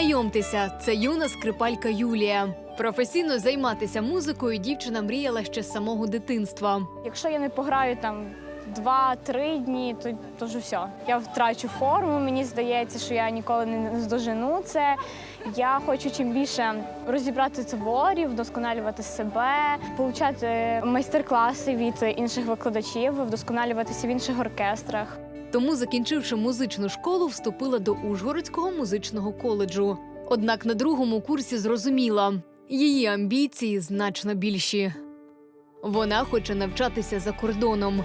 Знайомтеся, це юна скрипалька Юлія. Професійно займатися музикою дівчина мріяла ще з самого дитинства. Якщо я не пограю там два-три дні, то, то вже все. Я втрачу форму. Мені здається, що я ніколи не здожену це. Я хочу чим більше розібрати творів, вдосконалювати себе, получати майстер-класи від інших викладачів, вдосконалюватися в інших оркестрах. Тому, закінчивши музичну школу, вступила до Ужгородського музичного коледжу. Однак на другому курсі зрозуміла, її амбіції значно більші. Вона хоче навчатися за кордоном.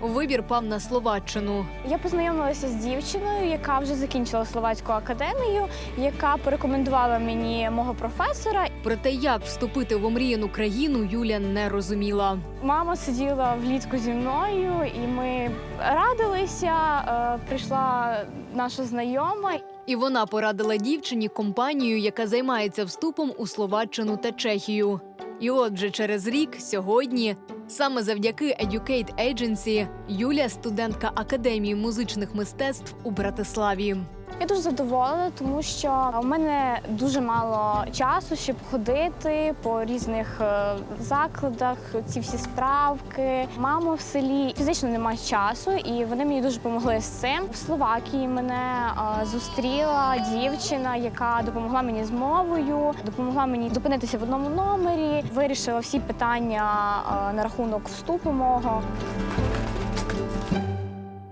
Вибір пав на Словаччину. Я познайомилася з дівчиною, яка вже закінчила словацьку академію, яка порекомендувала мені мого професора. Проте, як вступити в омріяну країну, Юля не розуміла. Мама сиділа влітку зі мною, і ми радилися. Е, Прийшла наша знайома. І вона порадила дівчині компанію, яка займається вступом у Словаччину та Чехію. І от вже через рік, сьогодні, саме завдяки Educate Agency, Юля студентка Академії музичних мистецтв у Братиславі. Я дуже задоволена, тому що у мене дуже мало часу, щоб ходити по різних е, закладах, ці всі справки. Мама в селі фізично немає часу, і вони мені дуже допомогли з цим. В Словакії мене е, зустріла дівчина, яка допомогла мені з мовою, допомогла мені зупинитися в одному номері, вирішила всі питання е, на рахунок вступу мого.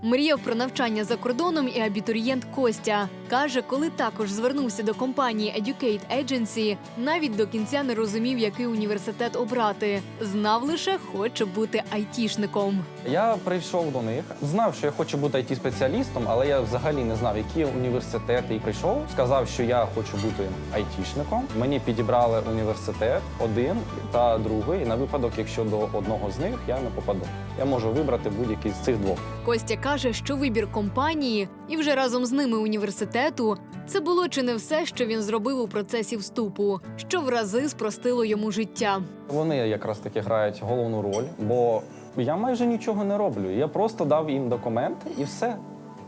Мріяв про навчання за кордоном і абітурієнт Костя каже, коли також звернувся до компанії Educate Agency, навіть до кінця не розумів, який університет обрати. Знав лише хоче бути айтішником. Я прийшов до них, знав, що я хочу бути it спеціалістом але я взагалі не знав, які університети і прийшов. Сказав, що я хочу бути айтішником. Мені підібрали університет один та другий. І на випадок, якщо до одного з них я не попаду, я можу вибрати будь-який з цих двох. Костя каже, що вибір компанії і вже разом з ними університету це було чи не все, що він зробив у процесі вступу, що в рази спростило йому життя. Вони якраз таки грають головну роль, бо я майже нічого не роблю. Я просто дав їм документи і все.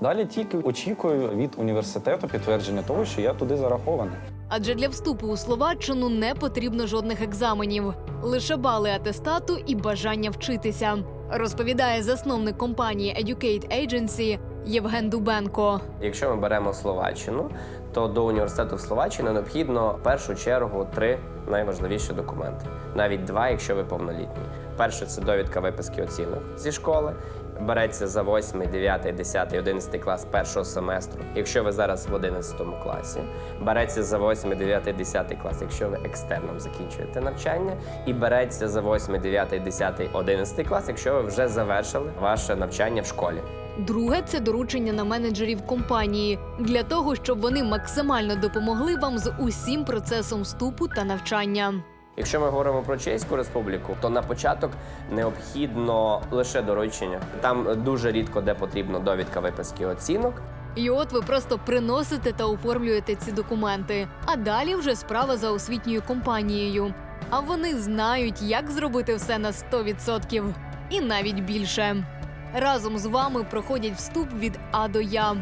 Далі тільки очікую від університету підтвердження того, що я туди зарахований. Адже для вступу у Словаччину не потрібно жодних екзаменів, лише бали атестату і бажання вчитися. Розповідає засновник компанії Educate Agency Євген Дубенко. Якщо ми беремо Словаччину, то до університету в Словаччині необхідно в першу чергу три найважливіші документи, навіть два, якщо ви повнолітні. Перше це довідка виписки оцінок зі школи. Береться за 8, 9, 10, 11 клас першого семестру, якщо ви зараз в 11 класі. Береться за 8, 9, 10 клас, якщо ви екстерном закінчуєте навчання. І береться за 8, 9, 10, 11 клас, якщо ви вже завершили ваше навчання в школі. Друге це доручення на менеджерів компанії для того, щоб вони максимально допомогли вам з усім процесом вступу та навчання. Якщо ми говоримо про Чеську республіку, то на початок необхідно лише доручення. Там дуже рідко де потрібно довідка виписки оцінок. І от ви просто приносите та оформлюєте ці документи. А далі вже справа за освітньою компанією. А вони знають, як зробити все на 100% і навіть більше. Разом з вами проходять вступ від А до Я.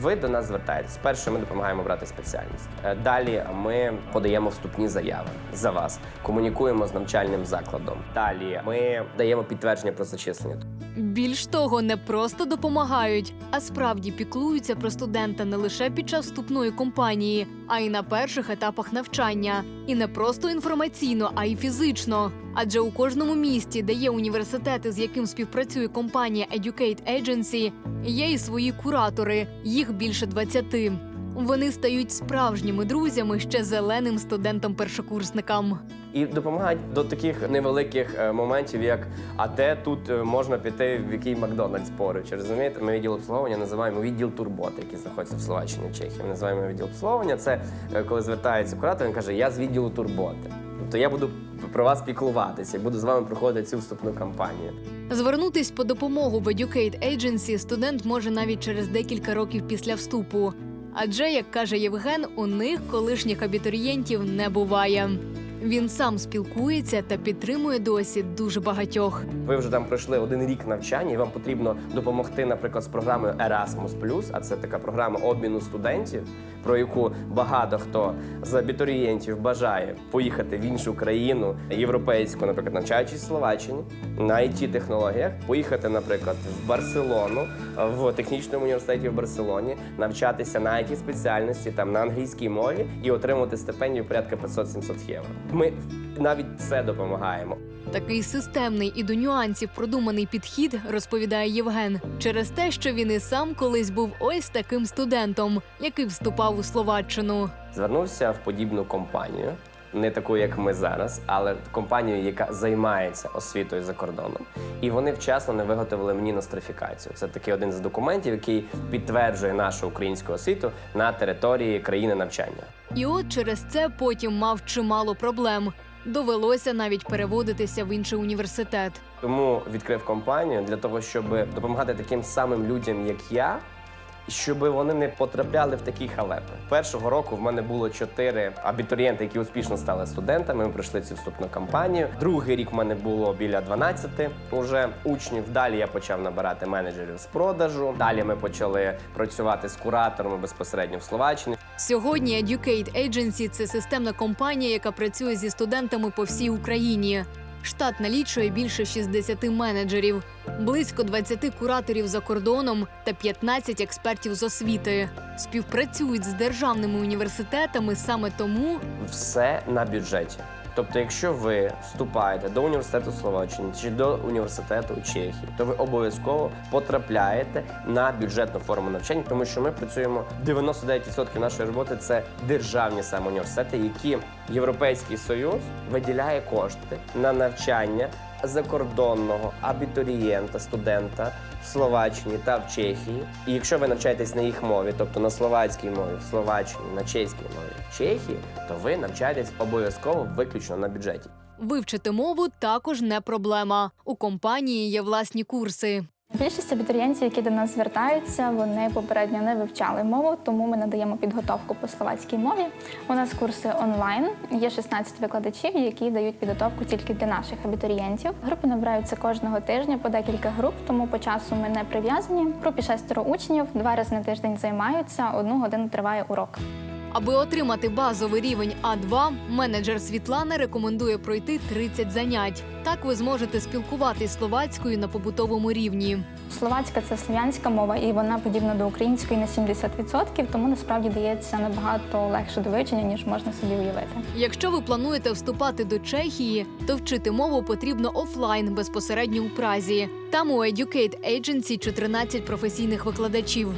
Ви до нас звертаєтесь. Перше, ми допомагаємо брати спеціальність. Е, Далі ми подаємо вступні заяви за вас, комунікуємо з навчальним закладом. Далі ми даємо підтвердження про зачислення. Більш того, не просто допомагають, а справді піклуються про студента не лише під час вступної кампанії, а й на перших етапах навчання. І не просто інформаційно, а й фізично. Адже у кожному місті, де є університети, з яким співпрацює компанія Educate Agency, є і свої куратори. Їх більше 20. Вони стають справжніми друзями ще зеленим студентам-першокурсникам. І допомагають до таких невеликих е, моментів, як а де тут е, можна піти в який Макдональдс поруч. Розумієте, ми відділ обслуговування називаємо відділ турботи, який знаходиться в Словаччині Чехії. Ми називаємо відділ обслуговування. Це е, коли звертається куратор, він каже: Я з відділу турботи. Тобто я буду про вас піклуватися, буду з вами проходити цю вступну кампанію. Звернутись по допомогу в Educate Agency студент може навіть через декілька років після вступу. Адже, як каже Євген, у них колишніх абітурієнтів не буває. Він сам спілкується та підтримує досі дуже багатьох. Ви вже там пройшли один рік навчання, і вам потрібно допомогти, наприклад, з програмою Erasmus+, а це така програма обміну студентів, про яку багато хто з абітурієнтів бажає поїхати в іншу країну європейську, наприклад, навчаючись в Словаччині на it технологіях, поїхати, наприклад, в Барселону в технічному університеті в Барселоні, навчатися на it спеціальності там на англійській мові і отримати стипендію порядка 500-700 євро. Ми навіть це допомагаємо. Такий системний і до нюансів продуманий підхід, розповідає Євген, через те, що він і сам колись був ось таким студентом, який вступав у Словаччину. звернувся в подібну компанію, не таку, як ми зараз, але компанію, яка займається освітою за кордоном. І вони вчасно не виготовили мені нострифікацію. Це такий один з документів, який підтверджує нашу українську освіту на території країни навчання. І от через це потім мав чимало проблем. Довелося навіть переводитися в інший університет. Тому відкрив компанію для того, щоб допомагати таким самим людям, як я. Щоб вони не потрапляли в такі халепи. Першого року в мене було чотири абітурієнти, які успішно стали студентами. Ми пройшли цю вступну кампанію. Другий рік в мене було біля 12 уже учнів. Далі я почав набирати менеджерів з продажу. Далі ми почали працювати з кураторами безпосередньо в Словаччині. Сьогодні Educate Agency – це системна компанія, яка працює зі студентами по всій Україні. Штат налічує більше 60 менеджерів, близько 20 кураторів за кордоном та 15 експертів з освіти. Співпрацюють з державними університетами саме тому, все на бюджеті. Тобто, якщо ви вступаєте до університету Словаччини чи до університету Чехії, то ви обов'язково потрапляєте на бюджетну форму навчання, тому що ми працюємо 99% нашої роботи це державні саме університети, які Європейський Союз виділяє кошти на навчання закордонного абітурієнта, студента в Словаччині та в Чехії. І якщо ви навчаєтесь на їх мові, тобто на словацькій мові в Словаччині, на чеській мові в Чехії, то ви навчаєтесь обов'язково виключно на бюджеті. вивчити мову також не проблема. У компанії є власні курси. Більшість абітурієнтів, які до нас звертаються, вони попередньо не вивчали мову, тому ми надаємо підготовку по словацькій мові. У нас курси онлайн. Є 16 викладачів, які дають підготовку тільки для наших абітурієнтів. Групи набираються кожного тижня по декілька груп, тому по часу ми не прив'язані. В групі шестеро учнів, два рази на тиждень займаються, одну годину триває урок. Аби отримати базовий рівень А2, менеджер Світлана рекомендує пройти 30 занять. Так ви зможете спілкуватись словацькою на побутовому рівні. Словацька це слов'янська мова, і вона подібна до української на 70%, тому насправді дається набагато легше до вивчення, ніж можна собі уявити. Якщо ви плануєте вступати до Чехії, то вчити мову потрібно офлайн безпосередньо у Празі. Там у Educate Agency 14 професійних викладачів.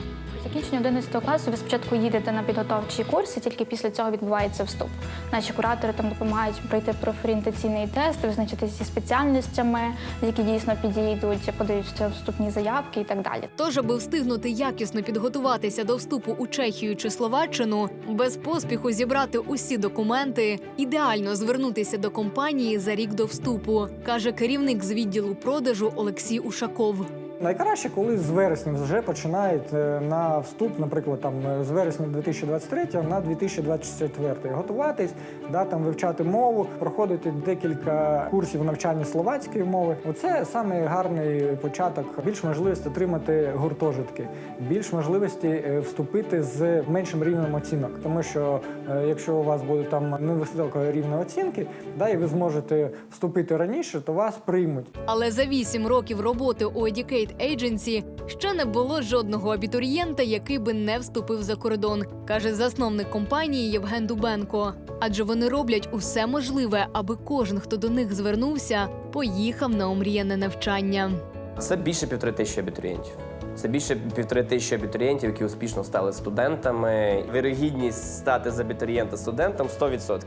Закінчення 11 класу ви спочатку їдете на підготовчі курси, тільки після цього відбувається вступ. Наші куратори там допомагають пройти профорієнтаційний тест, визначитися зі спеціальностями, які дійсно підійдуть, подаються вступні заявки і так далі. Тож, аби встигнути якісно підготуватися до вступу у Чехію чи Словаччину, без поспіху зібрати усі документи, ідеально звернутися до компанії за рік до вступу, каже керівник з відділу продажу Олексій Ушаков. Найкраще, коли з вересня вже починають е, на вступ, наприклад, там е, з вересня 2023 на 2024 готуватись, да, там вивчати мову, проходити декілька курсів навчання словацької мови. Оце саме гарний початок. Більш можливість отримати гуртожитки, більш можливості е, вступити з меншим рівнем оцінок. Тому що якщо у вас буде там невисокого рівня оцінки, да, і ви зможете вступити раніше, то вас приймуть. Але за вісім років роботи у Educate Agency ще не було жодного абітурієнта, який би не вступив за кордон, каже засновник компанії Євген Дубенко. Адже вони роблять усе можливе, аби кожен, хто до них звернувся, поїхав на омріяне навчання. Це більше півтори тисячі абітурієнтів. Це більше півтори тисячі абітурієнтів, які успішно стали студентами. Вірогідність стати з абітурієнта студентом 100%.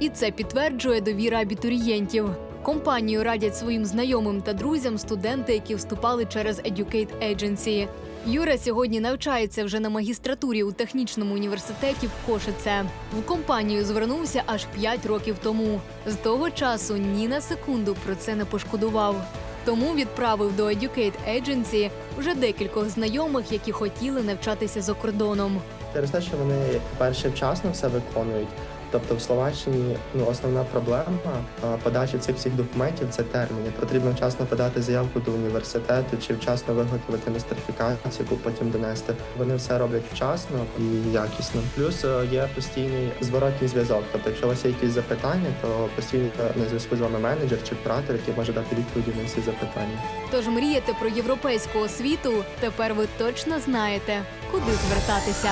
І це підтверджує довіра абітурієнтів. Компанію радять своїм знайомим та друзям студенти, які вступали через Educate Agency. Юра сьогодні навчається вже на магістратурі у технічному університеті в Кошице. В компанію звернувся аж 5 років тому. З того часу ні на секунду про це не пошкодував. Тому відправив до Educate Agency вже декількох знайомих, які хотіли навчатися за кордоном. Через те, що вони, по-перше, вчасно все виконують. Тобто в Словаччині ну основна проблема подачі цих всіх документів це терміни. Потрібно вчасно подати заявку до університету чи вчасно виготовити нострифікацію, яку потім донести. Вони все роблять вчасно і якісно. Плюс е, є постійний зворотній зв'язок. Тобто, якщо у вас є якісь запитання, то постійно на зв'язку з вами менеджер чи куратор, який може дати відповіді на всі запитання. Тож мрієте про європейську освіту. Тепер ви точно знаєте, куди звертатися.